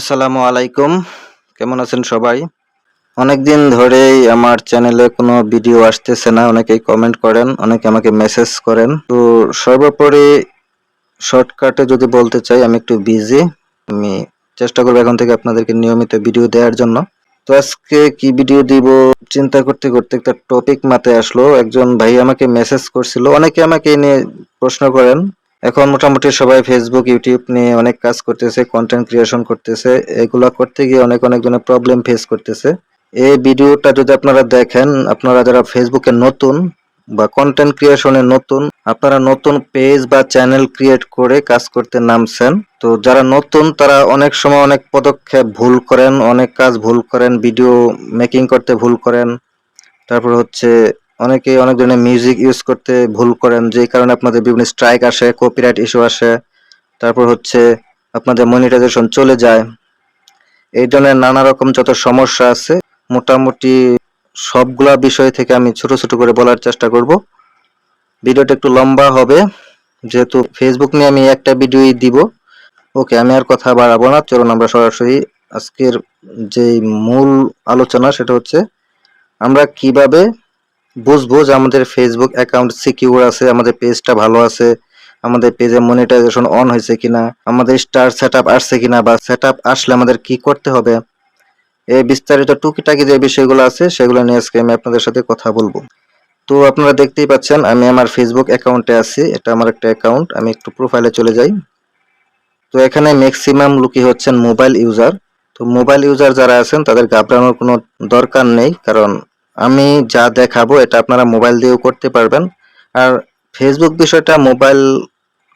আসসালামু আলাইকুম। কেমন আছেন সবাই? অনেকদিন ধরেই আমার চ্যানেলে কোনো ভিডিও আসতেছে না, অনেকেই কমেন্ট করেন, অনেকে আমাকে মেসেজ করেন। তো সর্বোপরি শর্টকাটে যদি বলতে চাই, আমি একটু বিজি আমি চেষ্টা করব এখন থেকে আপনাদেরকে নিয়মিত ভিডিও দেওয়ার জন্য। তো আজকে কি ভিডিও দিব? চিন্তা করতে করতে একটা টপিক মাথায় আসলো। একজন ভাই আমাকে মেসেজ করছিল। অনেকে আমাকে নিয়ে প্রশ্ন করেন এখন মোটামুটি সবাই ফেসবুক ইউটিউব নিয়ে অনেক কাজ করতেছে কন্টেন্ট ক্রিয়েশন করতেছে। এগুলা করতে গিয়ে অনেক অনেক জনের প্রবলেম ফেস করতেছে। এই ভিডিওটা যদি আপনারা দেখেন, আপনারা যারা ফেসবুকে নতুন বা কন্টেন্ট ক্রিয়েশনে নতুন, আপনারা নতুন পেজ বা চ্যানেল ক্রিয়েট করে কাজ করতে নামছেন, তো যারা নতুন, তারা অনেক সময় অনেক পদক্ষেপ ভুল করেন, অনেক কাজ ভুল করেন ভিডিও মেকিং করতে ভুল করেন। তারপর হচ্ছে অনেকেই অনেক ধরনের মিউজিক ইউজ করতে ভুল করেন, যেই কারণে আপনাদের বিভিন্ন স্ট্রাইক আসে কপিরাইট ইস্যু আসে, তারপর হচ্ছে আপনাদের মনিটাইজেশন চলে যায়। এই ধরনের নানা রকম যত সমস্যা আছে, মোটামুটি সবগুলা বিষয় থেকে আমি ছোট ছোট করে বলার চেষ্টা করব। ভিডিওটা একটু লম্বা হবে, যেহেতু ফেসবুক নিয়ে আমি একটা ভিডিওই দিব। ওকে, আমি আর কথা বাড়াবো না, চলুন আমরা সরাসরি আজকের যে মূল আলোচনা, সেটা হচ্ছে আমরা কীভাবে বুঝব যে আমাদের ফেসবুক অ্যাকাউন্ট সিকিউর আছে, আমাদের পেজটা ভালো আছে, আমাদের পেজে মনিটাইজেশন অন হয়েছে কিনা, আমাদের স্টার সেট আপ আসছে কিনা বা সেট আপ আসলে আমাদের কি করতে হবে, এই বিস্তারিত টুকিটাকি যে বিষয়গুলো আছে সেগুলো নিয়ে আজকে আমি আপনাদের সাথে কথা বলব। তো আপনারা দেখতেই পাচ্ছেন, আমি আমার ফেসবুক অ্যাকাউন্টে আছি, এটা আমার একটা অ্যাকাউন্ট আমি একটু প্রোফাইলে চলে যাই। তো এখানে ম্যাক্সিমাম লুকি হচ্ছেন মোবাইল ইউজার তো মোবাইল ইউজার যারা আছেন তাদের ঘাবড়ানোর কোনো দরকার নেই, কারণ আমি যা দেখাবো এটা আপনারা মোবাইল দিয়েও করতে পারবেন। আর ফেসবুক বিষয়টা মোবাইল,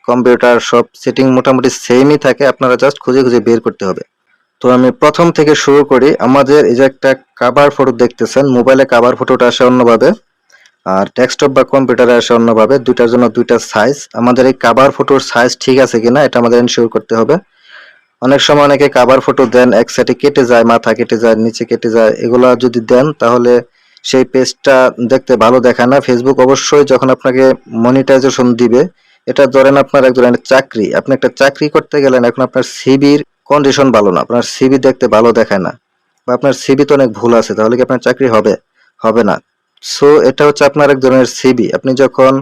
কম্পিউটার সব সেটিং মোটামুটি সেমই থাকে, আপনারা জাস্ট খুঁজে খুঁজে বের করতে হবে। তো আমি প্রথম থেকে শুরু করি। আমাদের এই যে একটা কাভার ফটো দেখতেছেন মোবাইলে কাভার ফটোটা আসে অন্যভাবে, আর ডেস্কটপ বা কম্পিউটারে আসে অন্যভাবে, দুইটার জন্য দুইটা সাইজ আমাদের এই কাভার ফটোর সাইজ ঠিক আছে কিনা এটা আমাদের এনশিওর করতে হবে। অনেক সময় অনেকে কাভার ফটো দেন এক সাইডে কেটে যায়, মাথা কেটে যায়, নিচে কেটে যায়, এগুলো যদি দেন তাহলে সেই পেজটা দেখতে ভালো দেখায় না। ফেসবুক অবশ্যই যখন আপনাকে মনিটাইজেশন দিবে, এটা ধরেন আপনার এক ধরনের চাকরি। আপনি একটা চাকরি করতে গেলেন, এখন আপনার সিবির কন্ডিশন ভালো না, আপনার সিবি দেখতে ভালো দেখায় না, বা আপনার সিবি তো অনেক ভুল আছে, তাহলে কি আপনার চাকরি হবে? হবে না। সো এটা হচ্ছে আপনার এক ধরনের সিবি আপনি যখন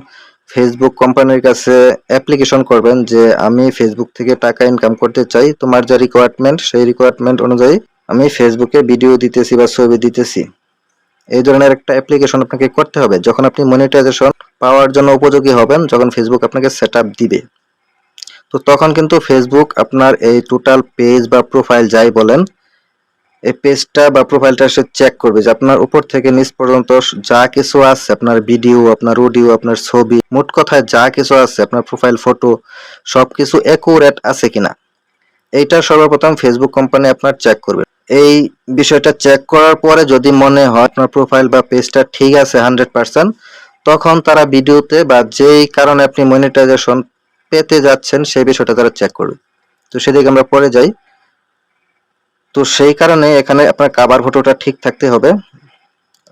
ফেসবুক কোম্পানির কাছে অ্যাপ্লিকেশন করবেন যে, আমি ফেসবুক থেকে টাকা ইনকাম করতে চাই, তোমার যা রিকোয়ারমেন্ট সেই রিকোয়ারমেন্ট অনুযায়ী আমি ফেসবুকে ভিডিও দিতেছি বা ছবি দিতেছি। এই ধরনের একটা অ্যাপ্লিকেশন আপনাকে করতে হবে। যখন আপনি মনিটাইজেশন পাওয়ার জন্য উপযোগী হবেন, যখন ফেসবুক আপনাকে সেট দিবে। তো তখন কিন্তু ফেসবুক আপনার এই টোটাল পেজ বা প্রোফাইল যাই বলেন, এই পেজটা বা প্রোফাইলটা সে চেক করবে যে আপনার উপর থেকে নিচ পর্যন্ত যা কিছু আছে, আপনার ভিডিও আপনার অডিও আপনার ছবি, মোট কথায় যা কিছু আছে, আপনার প্রোফাইল ফটো সবকিছু একুরেট আছে কিনা। এইটা সর্বপ্রথম ফেসবুক কোম্পানি আপনার চেক করবে। এই বিষয়টা চেক করার পরে যদি মনে হয় আপনার প্রোফাইল বা পেজটা ঠিক আছে হান্ড্রেড পার্সেন্ট তখন তারা ভিডিওতে বা যেই কারণে আপনি মনিটাইজেশন পেতে যাচ্ছেন, সেই বিষয়টা তারা চেক করবে। তো সেদিকে আমরা পরে যাই। তো সেই কারণে এখানে আপনার কাভার ফটোটা ঠিক থাকতে হবে।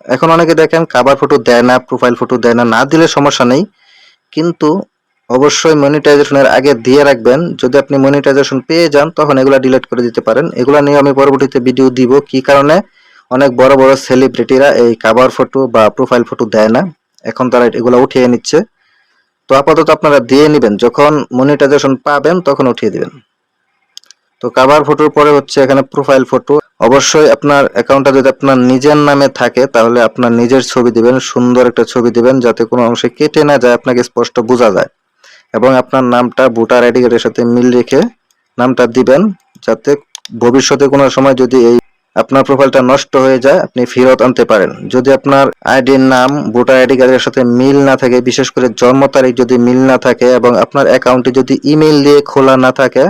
এখন অনেকে দেখেন কাভার ফটো দেয় না প্রোফাইল ফটো দেয় না না দিলে সমস্যা নেই। কিন্তু অবশ্যই মনিটাইজেশনের আগে দিয়ে রাখবেন। যদি আপনি মনিটাইজেশন পেয়ে যান, তখন এগুলা ডিলিট করে দিতে পারেন। এগুলা নিয়ে আমি পরবর্তীতে ভিডিও দিব। কি কারণে? অনেক বড় বড় সেলিব্রিটিরা এই কাভার ফটো বা প্রোফাইল ফটো দেয় না। এখন তারা এগুলো উঠিয়ে নিচ্ছে। তো আপাতত আপনারা দিয়ে নেবেন। যখন মনিটাইজেশন পাবেন, তখন উঠিয়ে দিবেন। তো কাভার ফটোর পরে হচ্ছে এখানে প্রোফাইল ফটো অবশ্যই আপনার অ্যাকাউন্টটা যদি আপনার নিজের নামে থাকে, তাহলে আপনার নিজের ছবি দিবেন, সুন্দর একটা ছবি দিবেন, যাতে কোনো অংশে কেটে না যায়, আপনাকে স্পষ্ট বোঝা যায়। এবং আপনার নামটা ভোটার আইডি কার্ডের সাথে মিল রেখে নামটা দিবেন, যাতে ভবিষ্যতে কোনো সময় যদি এই আপনার প্রোফাইলটা নষ্ট হয়ে যায়, আপনি ফেরত আনতে পারেন। যদি আপনার আইডির নাম ভোটার আইডি কার্ডের সাথে মিল না থাকে, বিশেষ করে জন্ম তারিখ যদি মিল না থাকে এবং আপনার অ্যাকাউন্টে যদি ইমেল দিয়ে খোলা না থাকে,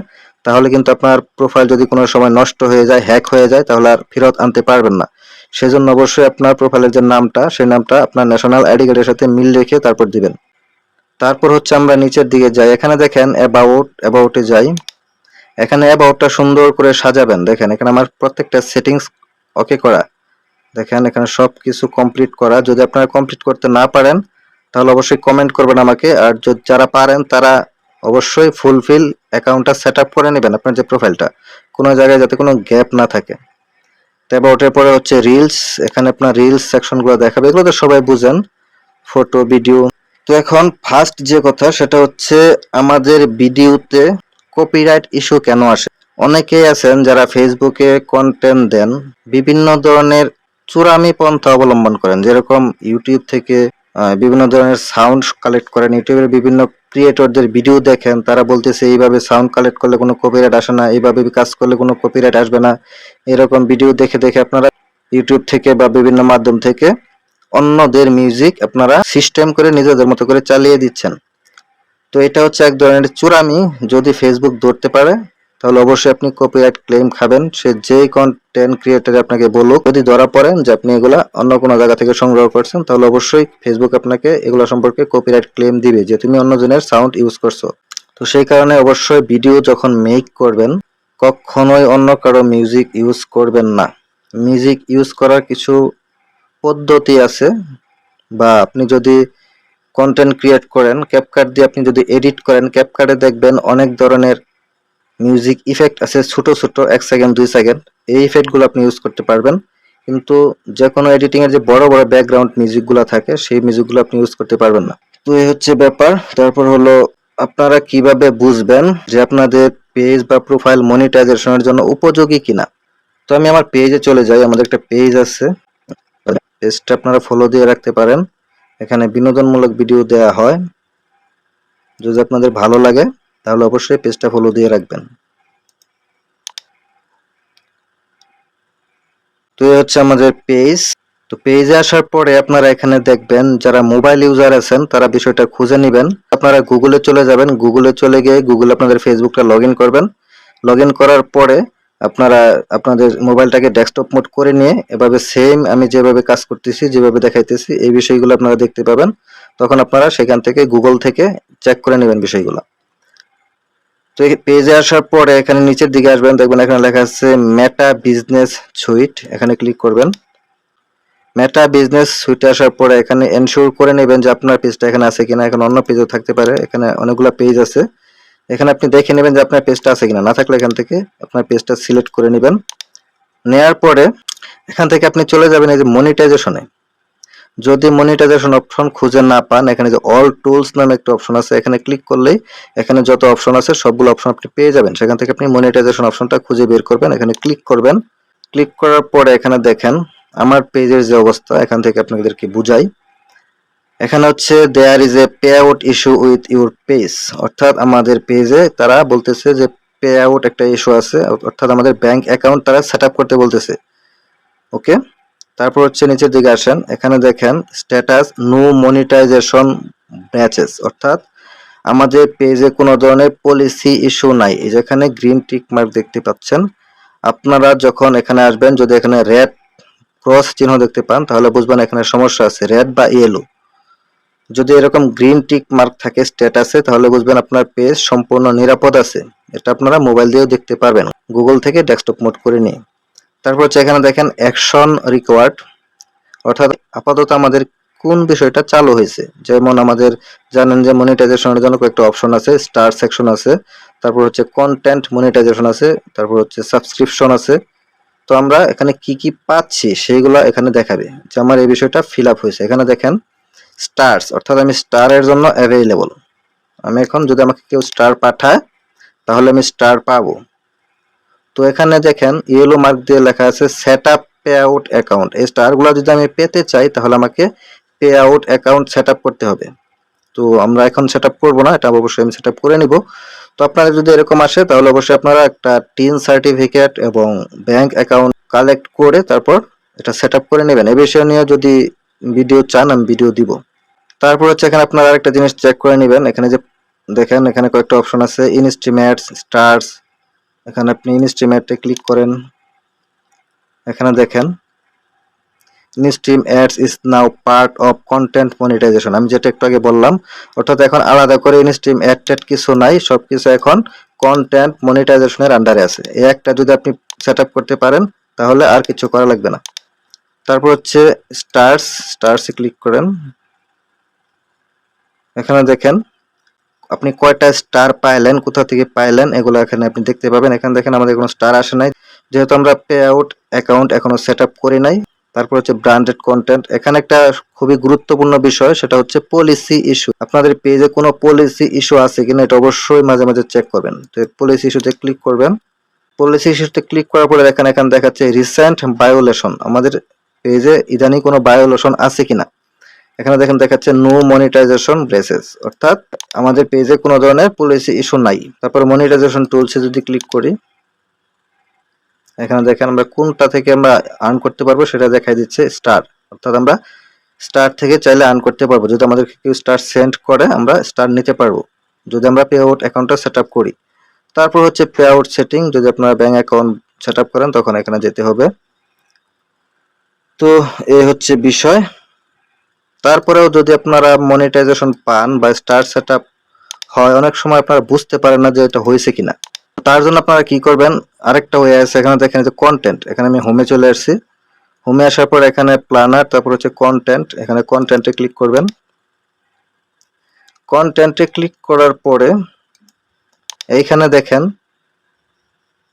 তাহলে কিন্তু আপনার প্রোফাইল যদি কোনো সময় নষ্ট হয়ে যায় হ্যাক হয়ে যায়, তাহলে আর ফেরত আনতে পারবেন না। সেজন্য অবশ্যই আপনার প্রোফাইলের যে নামটা, সেই নামটা আপনার ন্যাশনাল আইডি কার্ডের সাথে মিল রেখে তারপর দিবেন। তারপর হচ্ছে আমরা নিচের দিকে যাই। এখানে দেখেন অ্যাবাউট অ্যাবাউটে যাই। এখানে অ্যাবাউটটা সুন্দর করে সাজাবেন। দেখেন, এখানে আমার প্রত্যেকটা সেটিংস ওকে করা। দেখেন, এখানে সব কিছু কমপ্লিট করা। যদি আপনারা কমপ্লিট করতে না পারেন, তাহলে অবশ্যই কমেন্ট করবেন আমাকে। আর যারা পারেন, তারা অবশ্যই ফুলফিল অ্যাকাউন্টটা সেট আপ করে নেবেন আপনার যে প্রোফাইলটা কোনো জায়গায় যাতে কোনো গ্যাপ না থাকে। তারপর ওটার পরে হচ্ছে রিলস এখানে আপনার রিলস সেকশনগুলো দেখাবে। এগুলো তো সবাই বুঝেন। ফটো ভিডিও তো এখন ফার্স্ট যে কথা সেটা হচ্ছে আমাদের ভিডিওতে কপিরাইট ইস্যু কেন আসে? অনেকেই আছেন যারা ফেসবুকে কন্টেন্ট দেন, বিভিন্ন ধরনের চূড়ামি পন্থা অবলম্বন করেন, যেরকম ইউটিউব থেকে বিভিন্ন ধরনের সাউন্ড কালেক্ট করেন ইউটিউবের বিভিন্ন ক্রিয়েটরদের ভিডিও দেখেন, তারা বলতেছে এইভাবে সাউন্ড কালেক্ট করলে কোনো কপিরাইট আসে না, এইভাবে কাজ করলে কোনো কপিরাইট আসবে না, এরকম ভিডিও দেখে দেখে আপনারা ইউটিউব থেকে বা বিভিন্ন মাধ্যম থেকে অন্যদের মিউজিক আপনারা সিস্টেম করে নিজেদের মতো করে চালিয়ে দিচ্ছেন। তো এটা হচ্ছে এক ধরনের চূড়ামি যদি ফেসবুক ধরতে পারে, তাহলে অবশ্যই আপনি কপিরাইট ক্লেম খাবেন। সে যেই কন্টেন্ট ক্রিয়েটার আপনাকে বলুক, যদি ধরা পড়েন যে আপনি এগুলা অন্য কোনো জায়গা থেকে সংগ্রহ করছেন, তাহলে অবশ্যই ফেসবুক আপনাকে এগুলো সম্পর্কে কপিরাইট ক্লেম দিবে যে তুমি অন্যজনের সাউন্ড ইউজ করছ। তো সেই কারণে অবশ্যই ভিডিও যখন মেক করবেন, কখনোই অন্য কারও মিউজিক ইউজ করবেন না। মিউজিক ইউজ করার কিছু পদ্ধতি আছে বা আপনি যদি কন্টেন্ট ক্রিয়েট করেন ক্যাপকাট দিয়ে আপনি যদি এডিট করেন ক্যাপকাটে দেখবেন অনেক ধরনের মিউজিক ইফেক্ট আছে ছোট ছোট, এক সেকেন্ড দুই সেকেন্ড এই ইফেক্টগুলো আপনি ইউজ করতে পারবেন। কিন্তু যে কোনো এডিটিং এর যে বড় বড় ব্যাকগ্রাউন্ড মিউজিকগুলো থাকে, সেই মিউজিকগুলো আপনি ইউজ করতে পারবেন না। তো এই হচ্ছে ব্যাপার। তারপর হলো, আপনারা কীভাবে বুঝবেন যে আপনাদের পেজ বা প্রোফাইল মনিটাইজেশনের জন্য উপযোগী কিনা? তো আমি আমার পেজে চলে যাই। আমাদের একটা পেজ আছে। পেজটা আপনারা ফলো দিয়ে রাখতে পারেন। এখানে বিনোদনমূলক ভিডিও দেয়া হয়। যদি আপনাদের ভালো লাগে, তাহলে অবশ্যই পেজটা ফলো দিয়ে রাখবেন। তো এই হচ্ছে আমাদের পেজ তো পেজে আসার পরে আপনারা এখানে দেখবেন, যারা মোবাইল ইউজার আছেন, তারা বিষয়টা খুঁজে নেবেন। আপনারা গুগলে চলে যাবেন। গুগলে চলে গিয়ে গুগলে আপনাদের ফেসবুকটা লগ করবেন। লগ করার পরে আপনারা আপনাদের মোবাইলটাকে ডেস্কটপ মোড করে নিয়ে এভাবে সেম আমি যেভাবে কাজ করতেছি, যেভাবে দেখাইতেছি, এই বিষয়গুলো আপনারা দেখতে পাবেন। তখন আপনারা সেখান থেকে গুগল থেকে চেক করে নেবেন বিষয়গুলো। তো পেজে আসার পরে এখানে নিচের দিকে আসবেন, দেখবেন এখানে লেখা আছে মেটা বিজনেস সুইট এখানে ক্লিক করবেন। মেটা বিজনেস সুইটে আসার পরে এখানে এনশিওর করে নেবেন যে আপনার পেজটা এখানে আছে কিনা, এখানে অন্য পেজও থাকতে পারে, এখানে অনেকগুলো পেজ আছে। এখানে আপনি দেখে নেবেন যে আপনার পেজটা আছে কিনা। না থাকলে এখান থেকে আপনার পেজটা সিলেক্ট করে নেবেন। নেয়ার পরে এখান থেকে আপনি চলে যাবেন এই যে মনিটাইজেশনে যদি মনিটাইজেশন অপশন খুঁজে না পান, এখানে যে অল টুলস নামে একটা অপশন আছে, এখানে ক্লিক করলেই এখানে যত অপশন আছে, সবগুলো অপশন আপনি পেয়ে যাবেন। সেখান থেকে আপনি মনিটাইজেশন অপশনটা খুঁজে বের করবেন, এখানে ক্লিক করবেন। ক্লিক করার পরে এখানে দেখেন, আমার পেজের যে অবস্থা, এখান থেকে আপনাদেরকে বুঝাই। এখানে হচ্ছে there is a payout issue with your page অর্থাৎ আমাদের পেজে তারা বলতেছে যে পে আউট একটা ইস্যু আছে, অর্থাৎ আমাদের ব্যাংক অ্যাকাউন্ট তারা সেট করতে বলতেছে। ওকে তারপর হচ্ছে নিচের দিকে আসেন। এখানে দেখেন স্ট্যাটাস নো মনিটাইজেশন ব্যাচেস অর্থাৎ আমাদের পেজে কোনো ধরনের পলিসি ইস্যু নাই। যেখানে গ্রিন টিক মার্ক দেখতে পাচ্ছেন। আপনারা যখন এখানে আসবেন, যদি এখানে রেড ক্রস চিহ্ন দেখতে পান, তাহলে বুঝবেন এখানে সমস্যা আছে। রেড বা ইয়েলো যদি এরকম গ্রিন টিক মার্ক থাকে স্ট্যাটাসে তাহলে বুঝবেন আপনার পেজ সম্পূর্ণ নিরাপদ আছে। এটা আপনারা মোবাইল দিয়েও দেখতে পারবেন। গুগল থেকে ডেস্কটপ মোড করে নিয়ে। তারপর হচ্ছে এখানে দেখেন অ্যাকশন রিকোয়ার্ড অর্থাৎ আপাতত আমাদের কোন বিষয়টা চালু হয়েছে? যেমন আমাদের জানেন যে মনিটাইজেশনের জন্য কয়েকটা অপশন আছে স্টার সেকশন আছে, তারপর হচ্ছে কন্টেন্ট মনিটাইজেশন আছে, তারপর হচ্ছে সাবস্ক্রিপশন আছে। তো আমরা এখানে কি কি পাচ্ছি, সেইগুলো এখানে দেখাবে। যে আমার এই বিষয়টা ফিল আপ হয়েছে। এখানে দেখেন স্টারস অর্থাৎ আমি স্টারের জন্য অ্যাভেলেবল আমি এখন যদি আমাকে কেউ স্টার পাঠায়, তাহলে আমি স্টার পাবো। তো এখানে দেখেন ইয়েলো মার্ক দিয়ে লেখা আছে set up payout account এই স্টারগুলো যদি আমি পেতে চাই, তাহলে আমাকে পে আউট অ্যাকাউন্ট সেট করতে হবে। তো আমরা এখন সেট আপ করব না, এটা অবশ্যই আমি সেট করে নিব। তো আপনাদের যদি এরকম আসে, তাহলে অবশ্যই আপনারা একটা টিন সার্টিফিকেট এবং ব্যাংক অ্যাকাউন্ট কালেক্ট করে তারপর এটা সেট করে নেবেন। এ বিষয়ে নিয়ে যদি ভিডিও চান, আমি ভিডিও দিব। তারপর হচ্ছে এখানে আপনারা আরেকটা জিনিস চেক করে নেবেন। এখানে যে দেখেন, এখানে কয়েকটা অপশন আছে ইনস্টিমেটস স্টার্স এখানে আপনি ইনস্টিমেটে ক্লিক করেন। এখানে দেখেন instream ads is part of monetization আমি যেটা একটু আগে বললাম, অর্থাৎ এখন আলাদা করে অ্যাড কিছু নাই, সবকিছু এখন কন্টেন্ট মনিটাইজেশনের আন্ডারে আছে। একটা যদি আপনি সেট করতে পারেন, তাহলে আর কিছু করা লাগবে না। তারপর হচ্ছে স্টার্স স্টার্সে ক্লিক করেন। এখানে দেখেন, আপনি কয়টা স্টার পাইলেন, কোথা থেকে পাইলেন, এগুলো এখানে আপনি দেখতে পাবেন। এখানে দেখেন আমাদের কোনো স্টার আসে নাই। যেহেতু আমরা পে আউট অ্যাকাউন্ট এখনও সেট আপ করি নাই, তারপর হচ্ছে ব্র্যান্ডেড কন্টেন্ট এখানে একটা খুবই গুরুত্বপূর্ণ বিষয়, সেটা হচ্ছে পলিসি ইস্যু আপনাদের পেজে কোনো পলিসি ইস্যু আছে কিনা, এটা অবশ্যই মাঝে মাঝে চেক করবেন। তো পলিসি ইস্যুতে ক্লিক করবেন। পলিসি ইস্যুতে ক্লিক করার পরে দেখেন এখানে দেখাচ্ছে রিসেন্ট বায়োলেশন আমাদের পেজে ইদানিং কোনো বায়োলেশন আছে কিনা? এখানে দেখেন দেখাচ্ছে নো মনিটাইজেশন ব্রেসেস অর্থাৎ আমাদের পেজে কোনো ধরনের পলিসি ইস্যু নাই। তারপর মনিটাইজেশন টুলসে যদি ক্লিক করি, এখানে দেখেন আমরা কোনটা থেকে আমরা আর্ন করতে পারব সেটা দেখাই দিচ্ছে স্টার অর্থাৎ আমরা স্টার থেকে চাইলে আর্ন করতে পারব। যদি আমাদের কেউ স্টার সেন্ড করে, আমরা স্টার নিতে পারব। যদি আমরা পে আউট অ্যাকাউন্টটা সেট আপ করি। তারপর হচ্ছে পে আউট সেটিং যদি আপনারা ব্যাঙ্ক অ্যাকাউন্ট সেট করেন, তখন এখানে যেতে হবে। তো এই হচ্ছে বিষয়। তারপরেও যদি আপনারা মনিটাইজেশন পান বা স্টার সেট হয়, অনেক সময় আপনারা বুঝতে পারেন না যে এটা হয়েছে কিনা। তার জন্য আপনারা কি করবেন? আরেকটা ওয়ে আছে, এখানে দেখেন যে কন্টেন্ট এখানে আমি হোমে চলে আসছি। হোমে আসার পর এখানে প্ল্যানার তারপর হচ্ছে কন্টেন্ট এখানে কন্টেন্টে ক্লিক করবেন। কন্টেন্টে ক্লিক করার পরে এইখানে দেখেন,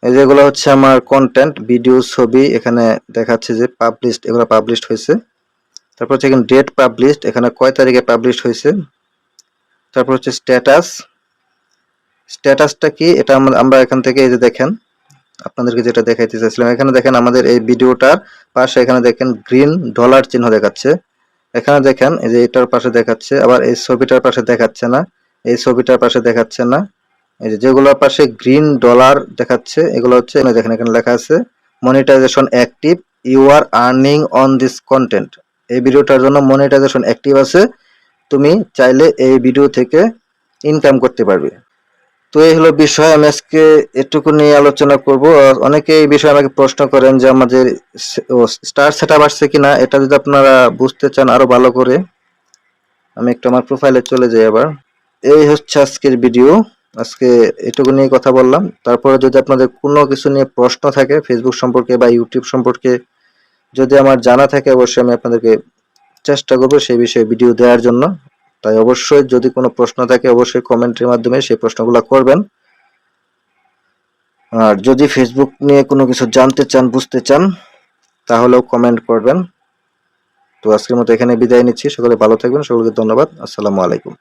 এই যেগুলো হচ্ছে আমার কন্টেন্ট ভিডিও ছবি। এখানে দেখাচ্ছে যে পাবলিশড এগুলো পাবলিশড হয়েছে। তারপর হচ্ছে এখানে ডেট পাবলিশড এখানে কয় তারিখে পাবলিশড হয়েছে? তারপর হচ্ছে স্ট্যাটাস স্ট্যাটাসটা কি? এটা আমরা- এখান থেকে এই যে দেখেন, আপনাদেরকে যেটা দেখাইতে চাইছিলাম, এখানে দেখেন আমাদের এই ভিডিওটার পাশে এখানে দেখেন গ্রিন ডলার চিহ্ন দেখাচ্ছে। এখানে দেখেন, এই যে এটার পাশে দেখাচ্ছে, আবার এই ছবিটার পাশে দেখাচ্ছে না, এই ছবিটার পাশে দেখাচ্ছে না। এই যে যেগুলোর পাশে গ্রিন ডলার দেখাচ্ছে, এগুলো হচ্ছে, এই দেখেন এখানে লেখা আছে monetization active you are earning on this content এই ভিডিওটার জন্য মনিটাইজেশন অ্যাক্টিভ আছে। তুমি চাইলে এই ভিডিও থেকে ইনকাম করতে পারবে। তো এই হলো বিষয়, আমি আজকে এটুকু নিয়ে আলোচনা করব। অনেকে এই বিষয়ে আমাকে প্রশ্ন করেন যে আমাদের স্টার সেট আপ আসছে কিনা, এটা যদি আপনারা বুঝতে চান আরও ভালো করে। আমি একটু আমার প্রোফাইলে চলে যাই আবার। এই হচ্ছে আজকের ভিডিও আজকে এটুকু নিয়ে কথা বললাম। তারপরে যদি আপনাদের কোনো কিছু নিয়ে প্রশ্ন থাকে ফেসবুক সম্পর্কে বা ইউটিউব সম্পর্কে যদি আমার জানা থাকে, অবশ্যই আমি আপনাদেরকে চেষ্টা করব সেই বিষয়ে ভিডিও দেওয়ার জন্য। তাই অবশ্যই যদি কোনো প্রশ্ন থাকে, অবশ্যই কমেন্টের মাধ্যমে সেই প্রশ্নগুলো করবেন। আর যদি ফেসবুক নিয়ে কোনো কিছু জানতে চান, বুঝতে চান, তাহলেও কমেন্ট করবেন। তো আজকের মতো এখানে বিদায় নিচ্ছি। সকলে ভালো থাকবেন। সকলকে ধন্যবাদ। আসসালামু আলাইকুম।